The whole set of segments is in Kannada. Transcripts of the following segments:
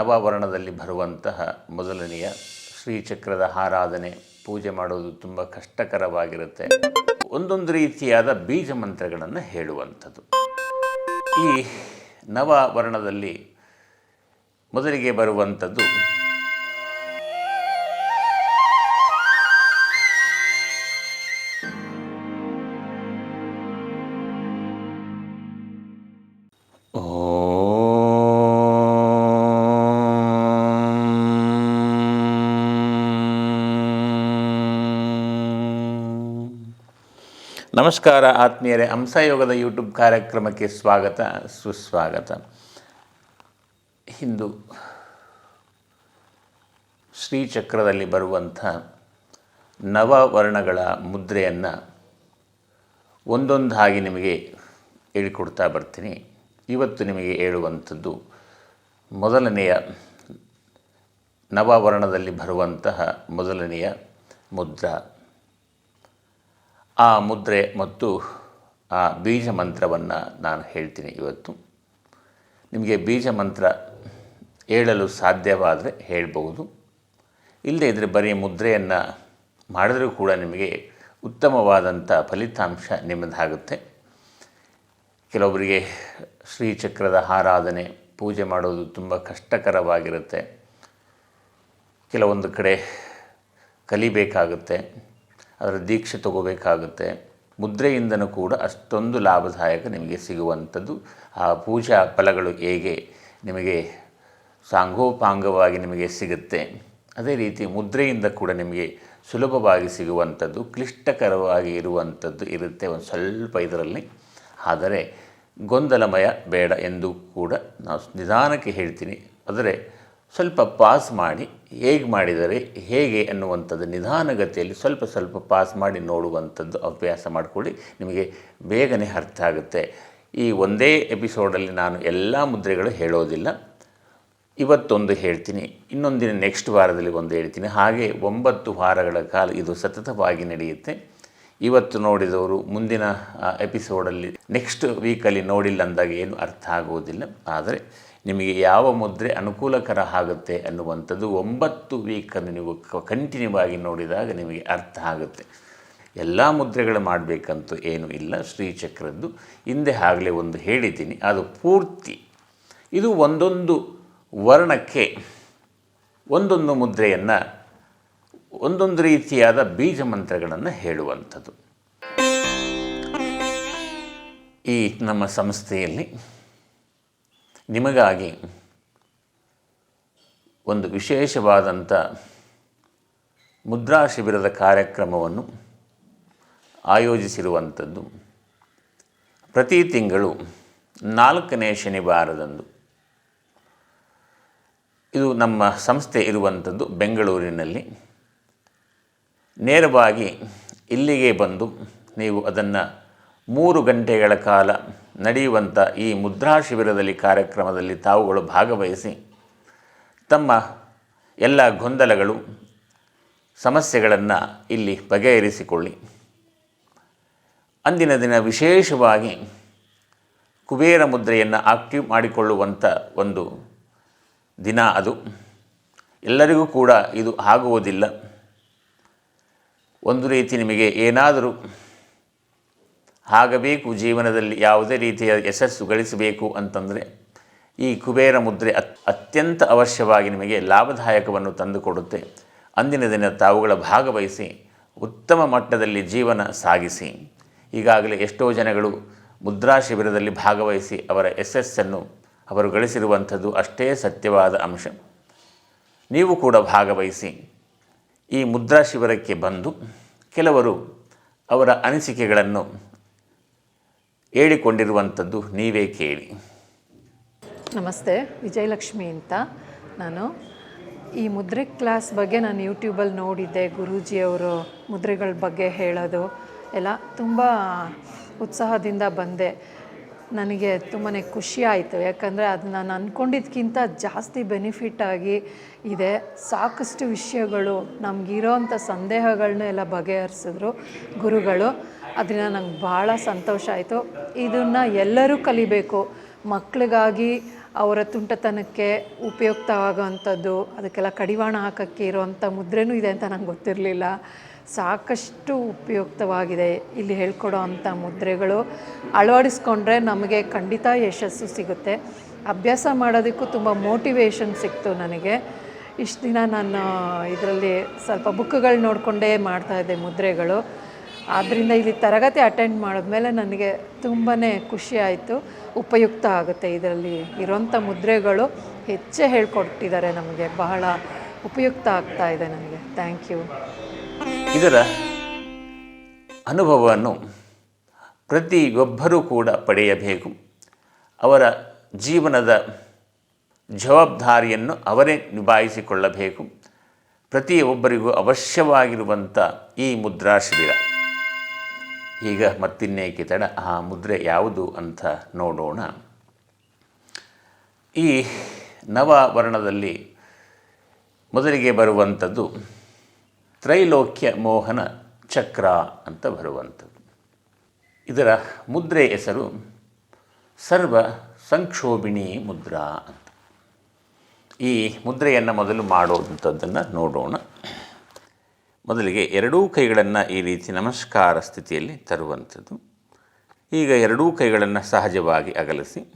ನವವರ್ಣದಲ್ಲಿ ಬರುವಂತಹ ಮೊದಲನೆಯ ಶ್ರೀಚಕ್ರದ ಆರಾಧನೆ ಪೂಜೆ ಮಾಡೋದು ತುಂಬ ಕಷ್ಟಕರವಾಗಿರುತ್ತೆ. ಒಂದೊಂದು ರೀತಿಯಾದ ಬೀಜ ಮಂತ್ರಗಳನ್ನು ಹೇಳುವಂಥದ್ದು. ಈ ನವವರ್ಣದಲ್ಲಿ ಮೊದಲಿಗೆ ಬರುವಂಥದ್ದು ನಮಸ್ಕಾರ ಆತ್ಮೀಯರೇ, ಹಂಸಯೋಗದ ಯೂಟ್ಯೂಬ್ ಕಾರ್ಯಕ್ರಮಕ್ಕೆ ಸ್ವಾಗತ, ಸುಸ್ವಾಗತ. ಹಿಂದೂ ಶ್ರೀಚಕ್ರದಲ್ಲಿ ಬರುವಂಥ ನವವರ್ಣಗಳ ಮುದ್ರೆಯನ್ನು ಒಂದೊಂದಾಗಿ ನಿಮಗೆ ಹೇಳಿಕೊಡ್ತಾ ಬರ್ತೀನಿ. ಇವತ್ತು ನಿಮಗೆ ಹೇಳುವಂಥದ್ದು ಮೊದಲನೆಯ ನವವರ್ಣದಲ್ಲಿ ಬರುವಂತಹ ಮೊದಲನೆಯ ಮುದ್ರಾ. ಆ ಮುದ್ರೆ ಮತ್ತು ಆ ಬೀಜ ಮಂತ್ರವನ್ನು ನಾನು ಹೇಳ್ತೀನಿ ಇವತ್ತು. ನಿಮಗೆ ಬೀಜ ಮಂತ್ರ ಹೇಳಲು ಸಾಧ್ಯವಾದರೆ ಹೇಳಬಹುದು. ಇಲ್ಲದೇ ಇದ್ದರೆ ಬರೀ ಮುದ್ರೆಯನ್ನು ಮಾಡಿದರೂ ಕೂಡ ನಿಮಗೆ ಉತ್ತಮವಾದಂಥ ಫಲಿತಾಂಶ ನಿಮ್ಮದಾಗುತ್ತೆ. ಕೆಲವೊಬ್ಬರಿಗೆ ಶ್ರೀಚಕ್ರದ ಆರಾಧನೆ, ಪೂಜೆ ಮಾಡೋದು ತುಂಬ ಕಷ್ಟಕರವಾಗಿರುತ್ತೆ. ಕೆಲವೊಂದು ಕಡೆ ಕಲಿಬೇಕಾಗುತ್ತೆ. ಅದರ ದೀಕ್ಷೆ ತಗೋಬೇಕಾಗುತ್ತೆ. ಮುದ್ರೆಯಿಂದನೂ ಕೂಡ ಅಷ್ಟೊಂದು ಲಾಭದಾಯಕ ನಿಮಗೆ ಸಿಗುವಂಥದ್ದು. ಆ ಪೂಜಾ ಫಲಗಳು ಹೇಗೆ ನಿಮಗೆ ಸಾಂಗೋಪಾಂಗವಾಗಿ ನಿಮಗೆ ಸಿಗುತ್ತೆ. ಅದೇ ರೀತಿ ಮುದ್ರೆಯಿಂದ ಕೂಡ ನಿಮಗೆ ಸುಲಭವಾಗಿ ಸಿಗುವಂಥದ್ದು, ಕ್ಲಿಷ್ಟಕರವಾಗಿ ಇರುವಂಥದ್ದು ಇರುತ್ತೆ ಒಂದು ಸ್ವಲ್ಪ ಇದರಲ್ಲಿ. ಆದರೆ ಗೊಂದಲಮಯ ಬೇಡ ಎಂದು ಕೂಡ ನಾವು ನಿಧಾನಕ್ಕೆ ಹೇಳ್ತೀನಿ. ಆದರೆ ಸ್ವಲ್ಪ ಪಾಸ್ ಮಾಡಿ ಹೇಗೆ ಮಾಡಿದರೆ ಹೇಗೆ ಅನ್ನುವಂಥದ್ದು ನಿಧಾನಗತಿಯಲ್ಲಿ ಸ್ವಲ್ಪ ಸ್ವಲ್ಪ ಪಾಸ್ ಮಾಡಿ ನೋಡುವಂಥದ್ದು ಅಭ್ಯಾಸ ಮಾಡಿಕೊಳ್ಳಿ. ನಿಮಗೆ ಬೇಗನೆ ಅರ್ಥ ಆಗುತ್ತೆ. ಈ ಒಂದೇ ಎಪಿಸೋಡಲ್ಲಿ ನಾನು ಎಲ್ಲ ಮುದ್ರೆಗಳು ಹೇಳೋದಿಲ್ಲ. ಇವತ್ತೊಂದು ಹೇಳ್ತೀನಿ. ಇನ್ನೊಂದಿನ ನೆಕ್ಸ್ಟ್ ವಾರದಲ್ಲಿ ಒಂದು ಹೇಳ್ತೀನಿ. ಹಾಗೆ ಒಂಬತ್ತು ವಾರಗಳ ಕಾಲ ಇದು ಸತತವಾಗಿ ನಡೆಯುತ್ತೆ. ಇವತ್ತು ನೋಡಿದವರು ಮುಂದಿನ ಎಪಿಸೋಡಲ್ಲಿ ನೆಕ್ಸ್ಟ್ ವೀಕಲ್ಲಿ ನೋಡಿಲ್ಲ ಅಂದಾಗ ಏನು ಅರ್ಥ ಆಗುವುದಿಲ್ಲ. ಆದರೆ ನಿಮಗೆ ಯಾವ ಮುದ್ರೆ ಅನುಕೂಲಕರ ಆಗುತ್ತೆ ಅನ್ನುವಂಥದ್ದು ಒಂಬತ್ತು ವೀಕನ್ನು ನೀವು ಕಂಟಿನ್ಯೂ ಆಗಿ ನೋಡಿದಾಗ ನಿಮಗೆ ಅರ್ಥ ಆಗುತ್ತೆ. ಎಲ್ಲ ಮುದ್ರೆಗಳು ಮಾಡಬೇಕಂತೂ ಏನೂ ಇಲ್ಲ. ಶ್ರೀಚಕ್ರದ್ದು ಹಿಂದೆ ಆಗಲೇ ಒಂದು ಹೇಳಿದ್ದೀನಿ. ಅದು ಪೂರ್ತಿ, ಇದು ಒಂದೊಂದು ವರ್ಣಕ್ಕೆ ಒಂದೊಂದು ಮುದ್ರೆಯನ್ನು ಒಂದೊಂದು ರೀತಿಯಾದ ಬೀಜ ಮಂತ್ರಗಳನ್ನು ಹೇಳುವಂಥದ್ದು. ಈ ನಮ್ಮ ಸಂಸ್ಥೆಯಲ್ಲಿ ನಿಮಗಾಗಿ ಒಂದು ವಿಶೇಷವಾದಂಥ ಮುದ್ರಾ ಶಿಬಿರದ ಕಾರ್ಯಕ್ರಮವನ್ನು ಆಯೋಜಿಸಿರುವಂಥದ್ದು. ಪ್ರತಿ ತಿಂಗಳು ನಾಲ್ಕನೇ ಶನಿವಾರದಂದು. ಇದು ನಮ್ಮ ಸಂಸ್ಥೆ ಇರುವಂಥದ್ದು ಬೆಂಗಳೂರಿನಲ್ಲಿ. ನೇರವಾಗಿ ಇಲ್ಲಿಗೆ ಬಂದು ನೀವು ಅದನ್ನು ಮೂರು ಗಂಟೆಗಳ ಕಾಲ ನಡೆಯುವಂಥ ಈ ಮುದ್ರಾ ಶಿಬಿರದಲ್ಲಿ ಕಾರ್ಯಕ್ರಮದಲ್ಲಿ ತಾವುಗಳು ಭಾಗವಹಿಸಿ ತಮ್ಮ ಎಲ್ಲ ಗೊಂದಲಗಳು, ಸಮಸ್ಯೆಗಳನ್ನು ಇಲ್ಲಿ ಬಗೆಹರಿಸಿಕೊಳ್ಳಿ. ಅಂದಿನ ದಿನ ವಿಶೇಷವಾಗಿ ಕುಬೇರ ಮುದ್ರೆಯನ್ನು ಆಕ್ಟಿವ್ ಮಾಡಿಕೊಳ್ಳುವಂಥ ಒಂದು ದಿನ ಅದು. ಎಲ್ಲರಿಗೂ ಕೂಡ ಇದು ಆಗುವುದಿಲ್ಲ. ಒಂದು ರೀತಿ ನಿಮಗೆ ಏನಾದರೂ ಆಗಬೇಕು ಜೀವನದಲ್ಲಿ ಯಾವುದೇ ರೀತಿಯ ಯಶಸ್ಸು ಗಳಿಸಬೇಕು ಅಂತಂದರೆ, ಈ ಕುಬೇರ ಮುದ್ರೆ ಅತ್, ಅತ್ಯಂತ ಅವಶ್ಯವಾಗಿ ನಿಮಗೆ ಲಾಭದಾಯಕವನ್ನು ತಂದುಕೊಡುತ್ತೆ. ಅಂದಿನ ದಿನ ತಾವುಗಳ ಭಾಗವಹಿಸಿ, ಉತ್ತಮ ಮಟ್ಟದಲ್ಲಿ ಜೀವನ ಸಾಗಿಸಿ. ಈಗಾಗಲೇ ಎಷ್ಟೋ ಜನಗಳು ಮುದ್ರಾ ಶಿಬಿರದಲ್ಲಿ ಭಾಗವಹಿಸಿ ಅವರ ಯಶಸ್ಸನ್ನು ಅವರು ಗಳಿಸಿರುವಂಥದ್ದು ಅಷ್ಟೇ ಸತ್ಯವಾದ ಅಂಶ. ನೀವು ಕೂಡ ಭಾಗವಹಿಸಿ. ಈ ಮುದ್ರಾ ಶಿಬಿರಕ್ಕೆ ಬಂದು ಕೆಲವರು ಅವರ ಅನಿಸಿಕೆಗಳನ್ನು ಹೇಳಿಕೊಂಡಿರುವಂಥದ್ದು ನೀವೇ ಕೇಳಿ. ನಮಸ್ತೆ, ವಿಜಯಲಕ್ಷ್ಮಿ ಅಂತ ನಾನು. ಈ ಮುದ್ರೆ ಕ್ಲಾಸ್ ಬಗ್ಗೆ ನಾನು ಯೂಟ್ಯೂಬಲ್ಲಿ ನೋಡಿದ್ದೆ ಗುರೂಜಿಯವರು ಮುದ್ರೆಗಳ ಬಗ್ಗೆ ಹೇಳೋದು ಎಲ್ಲ ತುಂಬ ಉತ್ಸಾಹದಿಂದ ಬಂದೆ. ನನಗೆ ತುಂಬಾ ಖುಷಿ ಆಯಿತು. ಯಾಕಂದರೆ ಅದು ನಾನು ಅಂದ್ಕೊಂಡಿದ್ದಕ್ಕಿಂತ ಜಾಸ್ತಿ ಬೆನಿಫಿಟ್ಟಾಗಿ ಇದೆ. ಸಾಕಷ್ಟು ವಿಷಯಗಳು ನಮಗಿರೋವಂಥ ಸಂದೇಹಗಳನ್ನ ಎಲ್ಲ ಬಗೆಹರಿಸಿದ್ರು ಗುರುಗಳು. ಅದರಿಂದ ನಂಗೆ ಭಾಳ ಸಂತೋಷ ಆಯಿತು. ಇದನ್ನು ಎಲ್ಲರೂ ಕಲಿಬೇಕು. ಮಕ್ಕಳಿಗಾಗಿ ಅವರ ತುಂಟತನಕ್ಕೆ ಉಪಯುಕ್ತವಾಗುವಂಥದ್ದು, ಅದಕ್ಕೆಲ್ಲ ಕಡಿವಾಣ ಹಾಕೋಕ್ಕೆ ಇರುವಂಥ ಮುದ್ರೆನೂ ಇದೆ ಅಂತ ನಂಗೆ ಗೊತ್ತಿರಲಿಲ್ಲ. ಸಾಕಷ್ಟು ಉಪಯುಕ್ತವಾಗಿದೆ. ಇಲ್ಲಿ ಹೇಳ್ಕೊಡೋ ಅಂಥ ಮುದ್ರೆಗಳು ಅಳವಡಿಸ್ಕೊಂಡ್ರೆ ನಮಗೆ ಖಂಡಿತ ಯಶಸ್ಸು ಸಿಗುತ್ತೆ. ಅಭ್ಯಾಸ ಮಾಡೋದಕ್ಕೂ ತುಂಬ ಮೋಟಿವೇಶನ್ ಸಿಕ್ತು ನನಗೆ. ಇಷ್ಟು ದಿನ ನಾನು ಇದರಲ್ಲಿ ಸ್ವಲ್ಪ ಬುಕ್ಗಳು ನೋಡಿಕೊಂಡೇ ಮಾಡ್ತಾಯಿದ್ದೆ ಮುದ್ರೆಗಳು. ಆದ್ದರಿಂದ ಇಲ್ಲಿ ತರಗತಿ ಅಟೆಂಡ್ ಮಾಡಿದ್ಮೇಲೆ ನನಗೆ ತುಂಬಾ ಖುಷಿ ಆಯಿತು. ಉಪಯುಕ್ತ ಆಗುತ್ತೆ ಇದರಲ್ಲಿ ಇರೋಂಥ ಮುದ್ರೆಗಳು ಹೆಚ್ಚೇ ಹೇಳ್ಕೊಟ್ಟಿದ್ದಾರೆ ನಮಗೆ. ಬಹಳ ಉಪಯುಕ್ತ ಆಗ್ತಾ ಇದೆ ನನಗೆ. Thank you. ಇದರ ಅನುಭವವನ್ನು ಪ್ರತಿಯೊಬ್ಬರೂ ಕೂಡ ಪಡೆಯಬೇಕು. ಅವರ ಜೀವನದ ಜವಾಬ್ದಾರಿಯನ್ನು ಅವರೇ ನಿಭಾಯಿಸಿಕೊಳ್ಳಬೇಕು. ಪ್ರತಿಯೊಬ್ಬರಿಗೂ ಅವಶ್ಯವಾಗಿರುವಂಥ ಈ ಮುದ್ರಾ ಶಿಬಿರ ಈಗ ಮತ್ತಿನ್ನೇಕೆ ತಡ, ಆ ಮುದ್ರೆ ಯಾವುದು ಅಂತ ನೋಡೋಣ. ಈ ನವ ವರ್ಣದಲ್ಲಿ ಮೊದಲಿಗೆ ಬರುವಂಥದ್ದು ತ್ರೈಲೋಕ್ಯ ಮೋಹನ ಚಕ್ರ ಅಂತ ಬರುವಂಥದ್ದು. ಇದರ ಮುದ್ರೆ ಹೆಸರು ಸರ್ವ ಸಂಕ್ಷೋಭಿಣಿ ಮುದ್ರಾ ಅಂತ. ಈ ಮುದ್ರೆಯನ್ನು ಮೊದಲು ಮಾಡುವಂಥದ್ದನ್ನು ನೋಡೋಣ. ಮೊದಲಿಗೆ ಎರಡೂ ಕೈಗಳನ್ನು ಈ ರೀತಿ ನಮಸ್ಕಾರ ಸ್ಥಿತಿಯಲ್ಲಿ ತರುವಂಥದ್ದು. ಈಗ ಎರಡೂ ಕೈಗಳನ್ನು ಸಹಜವಾಗಿ ಅಗಲಿಸಿ,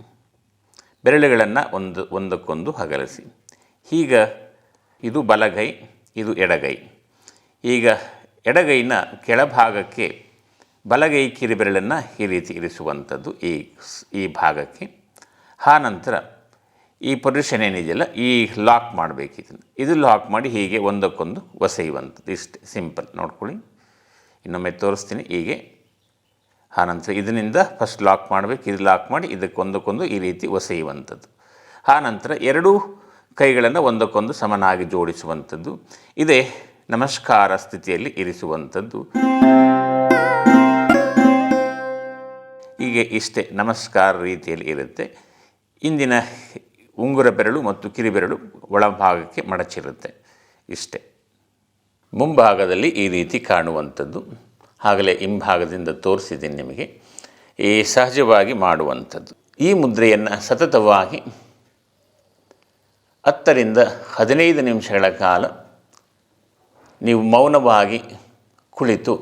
ಬೆರಳುಗಳನ್ನು ಒಂದು, ಒಂದಕ್ಕೊಂದು ಅಗಲಿಸಿ. ಈಗ ಇದು ಬಲಗೈ, ಇದು ಎಡಗೈ. ಈಗ ಎಡಗೈನ ಕೆಳಭಾಗಕ್ಕೆ ಬಲಗೈ ಕಿರಿಬೆರಳನ್ನು ಈ ರೀತಿ ಇರಿಸುವಂಥದ್ದು ಈ ಈ ಭಾಗಕ್ಕೆ. ಆ ನಂತರ ಈ ಪೊಸಿಷನ್ ಏನಿದೆಯಲ್ಲ, ಈ ಲಾಕ್ ಮಾಡಬೇಕು ಇದು ಲಾಕ್ ಮಾಡಿ ಹೀಗೆ ಒಂದಕ್ಕೊಂದು ಒಸೆಯುವಂಥದ್ದು. ಇಷ್ಟು ಸಿಂಪಲ್ ನೋಡ್ಕೊಳ್ಳಿ. ಇನ್ನೊಮ್ಮೆ ತೋರಿಸ್ತೀನಿ ಹೀಗೆ. ಆನಂತರ ಇದರಿಂದ ಫಸ್ಟ್ ಲಾಕ್ ಮಾಡಬೇಕು, ಇದು ಲಾಕ್ ಮಾಡಿ ಇದಕ್ಕೊಂದಕ್ಕೊಂದು ಈ ರೀತಿ ಒಸೆಯುವಂಥದ್ದು. ಆನಂತರ ಎರಡೂ ಕೈಗಳನ್ನು ಒಂದಕ್ಕೊಂದು ಸಮನಾಗಿ ಜೋಡಿಸುವಂಥದ್ದು. ಇದೇ ನಮಸ್ಕಾರ ಸ್ಥಿತಿಯಲ್ಲಿ ಇರಿಸುವಂಥದ್ದು. ಹೀಗೆ ಇಷ್ಟೇ ನಮಸ್ಕಾರ ರೀತಿಯಲ್ಲಿ ಇರುತ್ತೆ. ಇಂದಿನ ಉಂಗುರ ಬೆರಳು ಮತ್ತು ಕಿರಿಬೆರಳು ಒಳಭಾಗಕ್ಕೆ ಮಡಚಿರುತ್ತೆ. ಇಷ್ಟೇ. ಮುಂಭಾಗದಲ್ಲಿ ಈ ರೀತಿ ಕಾಣುವಂಥದ್ದು. ಆಗಲೇ ಹಿಂಭಾಗದಿಂದ ತೋರಿಸಿದ್ದೀನಿ ನಿಮಗೆ. ಈ ಸಹಜವಾಗಿ ಮಾಡುವಂಥದ್ದು. ಈ ಮುದ್ರೆಯನ್ನು ಸತತವಾಗಿ ಹತ್ತರಿಂದ ಹದಿನೈದು ನಿಮಿಷಗಳ ಕಾಲ ನೀವು ಮೌನವಾಗಿ ಕುಳಿತು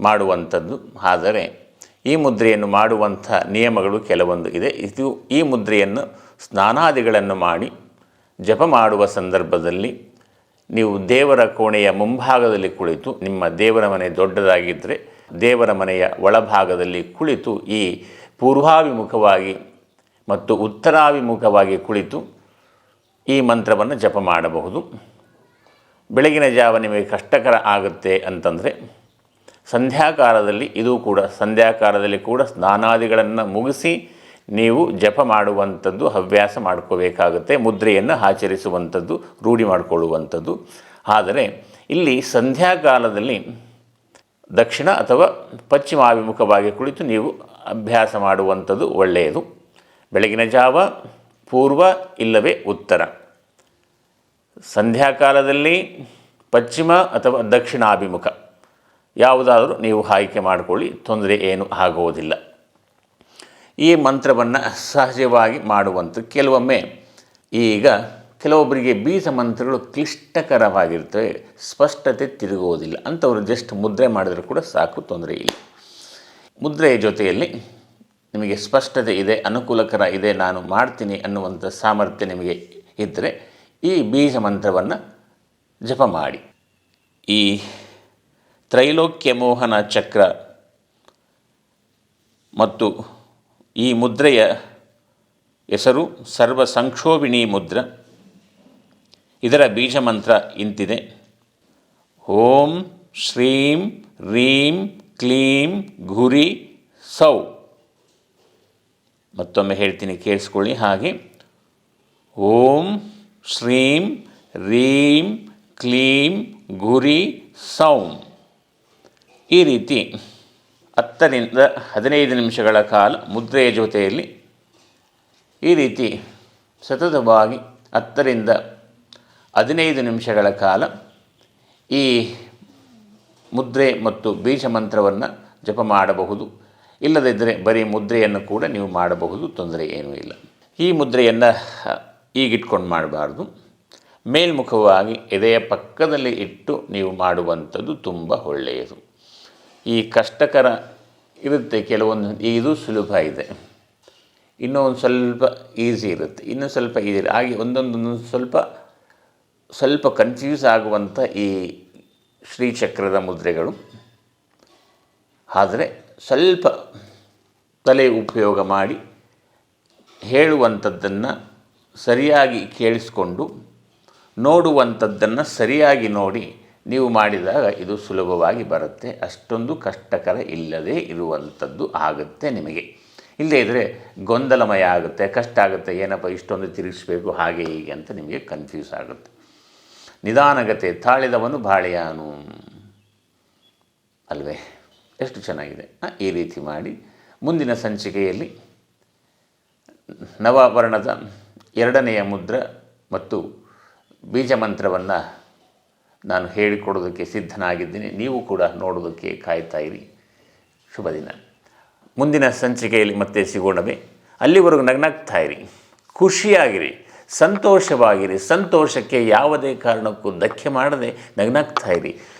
ಮಾಡುವಂಥದ್ದು. ಆದರೆ ಈ ಮುದ್ರೆಯನ್ನು ಮಾಡುವಂಥ ನಿಯಮಗಳು ಕೆಲವೊಂದು ಇದೆ. ಇದು ಈ ಮುದ್ರೆಯನ್ನು ಸ್ನಾನಾದಿಗಳನ್ನು ಮಾಡಿ ಜಪ ಮಾಡುವ ಸಂದರ್ಭದಲ್ಲಿ ನೀವು ದೇವರ ಕೋಣೆಯ ಮುಂಭಾಗದಲ್ಲಿ ಕುಳಿತು, ನಿಮ್ಮ ದೇವರ ಮನೆ ದೊಡ್ಡದಾಗಿದ್ದರೆ ದೇವರ ಮನೆಯ ಒಳಭಾಗದಲ್ಲಿ ಕುಳಿತು, ಈ ಪೂರ್ವಾಭಿಮುಖವಾಗಿ ಮತ್ತು ಉತ್ತರಾಭಿಮುಖವಾಗಿ ಕುಳಿತು ಈ ಮಂತ್ರವನ್ನು ಜಪ ಮಾಡಬಹುದು. ಬೆಳಗಿನ ಜಾವ ನಿಮಗೆ ಕಷ್ಟಕರ ಆಗುತ್ತೆ ಅಂತಂದರೆ, ಸಂಧ್ಯಾಕಾಲದಲ್ಲಿ ಇದು ಕೂಡ, ಸಂಧ್ಯಾಕಾಲದಲ್ಲಿ ಕೂಡ ಸ್ನಾನಾದಿಗಳನ್ನು ಮುಗಿಸಿ ನೀವು ಜಪ ಮಾಡುವಂಥದ್ದು, ಹವ್ಯಾಸ ಮಾಡ್ಕೋಬೇಕಾಗುತ್ತೆ, ಮುದ್ರೆಯನ್ನು ಆಚರಿಸುವಂಥದ್ದು, ರೂಢಿ ಮಾಡಿಕೊಳ್ಳುವಂಥದ್ದು. ಆದರೆ, ಇಲ್ಲಿ ಸಂಧ್ಯಾಕಾಲದಲ್ಲಿ ದಕ್ಷಿಣ ಅಥವಾ ಪಶ್ಚಿಮಾಭಿಮುಖವಾಗಿ ಕುಳಿತು ನೀವು ಅಭ್ಯಾಸ ಮಾಡುವಂಥದ್ದು ಒಳ್ಳೆಯದು. ಬೆಳಗಿನ ಜಾವ ಪೂರ್ವ ಇಲ್ಲವೇ ಉತ್ತರ. ಸಂಧ್ಯಾಕಾಲದಲ್ಲಿ ಪಶ್ಚಿಮ ಅಥವಾ ದಕ್ಷಿಣಾಭಿಮುಖ. ಯಾವುದಾದರೂ ನೀವು ಆಯ್ಕೆ ಮಾಡಿಕೊಳ್ಳಿ, ತೊಂದರೆ ಏನು ಆಗುವುದಿಲ್ಲ. ಈ ಮಂತ್ರವನ್ನು ಸಹಜವಾಗಿ ಮಾಡುವಂಥ ಕೆಲವೊಮ್ಮೆ ಈಗ ಕೆಲವೊಬ್ಬರಿಗೆ ಬೀಜ ಮಂತ್ರಗಳು ಕ್ಲಿಷ್ಟಕರವಾಗಿರ್ತವೆ ಸ್ಪಷ್ಟತೆ ತಿರುಗುವುದಿಲ್ಲ. ಅಂಥವರು ಜಸ್ಟ್ ಮುದ್ರೆ ಮಾಡಿದರೂ ಕೂಡ ಸಾಕು, ತೊಂದರೆ ಇಲ್ಲ. ಮುದ್ರೆಯ ಜೊತೆಯಲ್ಲಿ ನಿಮಗೆ ಸ್ಪಷ್ಟತೆ ಇದೆ, ಅನುಕೂಲಕರ ಇದೆ, ನಾನು ಮಾಡ್ತೀನಿ ಅನ್ನುವಂಥ ಸಾಮರ್ಥ್ಯ ನಿಮಗೆ ಇದ್ದರೆ ಈ ಬೀಜ ಮಂತ್ರವನ್ನು ಜಪ ಮಾಡಿ. ಈ ತ್ರೈಲೋಕ್ಯ ಮೋಹನ ಚಕ್ರ ಮತ್ತು ಈ ಮುದ್ರೆಯ ಹೆಸರು ಸರ್ವ ಸಂಕ್ಷೋಭಿಣಿ ಮುದ್ರ. ಇದರ ಬೀಜ ಮಂತ್ರ ಇಂತಿದೆ. ಓಂ ಶ್ರೀಂ ರೀಂ ಕ್ಲೀಂ ಘುರಿ ಸೌ. ಮತ್ತೊಮ್ಮೆ ಹೇಳ್ತೀನಿ ಕೇಳಿಸ್ಕೊಳ್ಳಿ ಹಾಗೆ. ಓಂ ಶ್ರೀಂ, ರೀಂ, ಕ್ಲೀಂ, ಗುರಿ, ಸೌಂ. ಈ ರೀತಿ ಹತ್ತರಿಂದ ಹದಿನೈದು ನಿಮಿಷಗಳ ಕಾಲ ಮುದ್ರೆಯ ಜೊತೆಯಲ್ಲಿ ಈ ರೀತಿ ಸತತವಾಗಿ ಹತ್ತರಿಂದ ಹದಿನೈದು ನಿಮಿಷಗಳ ಕಾಲ ಈ ಮುದ್ರೆ ಮತ್ತು ಬೀಜ ಮಂತ್ರವನ್ನು ಜಪ ಮಾಡಬಹುದು. ಇಲ್ಲದಿದ್ದರೆ ಬರೀ ಮುದ್ರೆಯನ್ನು ಕೂಡ ನೀವು ಮಾಡಬಹುದು. ತೊಂದರೆ ಏನೂ ಇಲ್ಲ. ಈ ಮುದ್ರೆಯನ್ನು ಈಗಿಟ್ಕೊಂಡು ಮಾಡಬಾರ್ದು. ಮೇಲ್ಮುಖವಾಗಿ ಎದೆಯ ಪಕ್ಕದಲ್ಲಿ ಇಟ್ಟು ನೀವು ಮಾಡುವಂಥದ್ದು ತುಂಬ ಒಳ್ಳೆಯದು. ಈ ಕಷ್ಟಕರ ಇರುತ್ತೆ ಕೆಲವೊಂದು, ಇದು ಸುಲಭ ಇದೆ. ಇನ್ನೂ ಒಂದು ಸ್ವಲ್ಪ ಈಸಿ ಇರುತ್ತೆ. ಇನ್ನೂ ಸ್ವಲ್ಪ ಈಸಿ ಹಾಗೆ ಒಂದೊಂದೊಂದು ಸ್ವಲ್ಪ ಸ್ವಲ್ಪ ಕನ್ಫ್ಯೂಸ್ ಆಗುವಂಥ ಈ ಶ್ರೀಚಕ್ರದ ಮುದ್ರೆಗಳು. ಆದರೆ ಸ್ವಲ್ಪ ತಲೆ ಉಪಯೋಗ ಮಾಡಿ ಹೇಳುವಂಥದ್ದನ್ನು ಸರಿಯಾಗಿ ಕೇಳಿಸ್ಕೊಂಡು ನೋಡುವಂಥದ್ದನ್ನು ಸರಿಯಾಗಿ ನೋಡಿ ನೀವು ಮಾಡಿದಾಗ ಇದು ಸುಲಭವಾಗಿ ಬರುತ್ತೆ. ಅಷ್ಟೊಂದು ಕಷ್ಟಕರ ಇಲ್ಲದೇ ಇರುವಂಥದ್ದು ಆಗುತ್ತೆ ನಿಮಗೆ. ಇಲ್ಲದೇ ಇದ್ದರೆ ಗೊಂದಲಮಯ ಆಗುತ್ತೆ, ಕಷ್ಟ ಆಗುತ್ತೆ, ಏನಪ್ಪ ಇಷ್ಟೊಂದು ತಿರುಗಿಸ್ಬೇಕು, ಹಾಗೆ ಹೀಗೆ ಅಂತ ನಿಮಗೆ ಕನ್ಫ್ಯೂಸ್ ಆಗುತ್ತೆ. ನಿಧಾನಗತೆ, ತಾಳಿದವನು ಬಾಳೆಯಾನು ಅಲ್ವೇ? ಎಷ್ಟು ಚೆನ್ನಾಗಿದೆ. ಈ ರೀತಿ ಮಾಡಿ ಮುಂದಿನ ಸಂಚಿಕೆಯಲ್ಲಿ ನವವರ್ಣದ ಎರಡನೆಯ ಮುದ್ರ ಮತ್ತು ಬೀಜ ಮಂತ್ರವನ್ನು ನಾನು ಹೇಳಿಕೊಡೋದಕ್ಕೆ ಸಿದ್ಧನಾಗಿದ್ದೀನಿ. ನೀವು ಕೂಡ ನೋಡೋದಕ್ಕೆ ಕಾಯ್ತಾ ಇರಿ. ಶುಭ ದಿನ. ಮುಂದಿನ ಸಂಚಿಕೆಯಲ್ಲಿ ಮತ್ತೆ ಸಿಗೋಣವೇ. ಅಲ್ಲಿವರೆಗೂ ನಗ್ನಗ್ತಾ ಇರಿ. ಖುಷಿಯಾಗಿರಿ. ಸಂತೋಷವಾಗಿರಿ. ಸಂತೋಷಕ್ಕೆ ಯಾವುದೇ ಕಾರಣಕ್ಕೂ ಧಕ್ಕೆ ಮಾಡದೆ ನಗ್ನಗ್ತಾ ಇರಿ.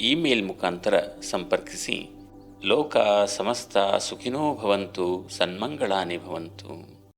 ಇಮೇಲ್ ಮುಖಾಂತರ ಸಂಪರ್ಕಿಸಿ. ಲೋಕ ಸಮಸ್ತ ಸುಖಿನೋ ಭವಂತು ಸನ್ಮಂಗಳಾನಿ ಭವಂತು.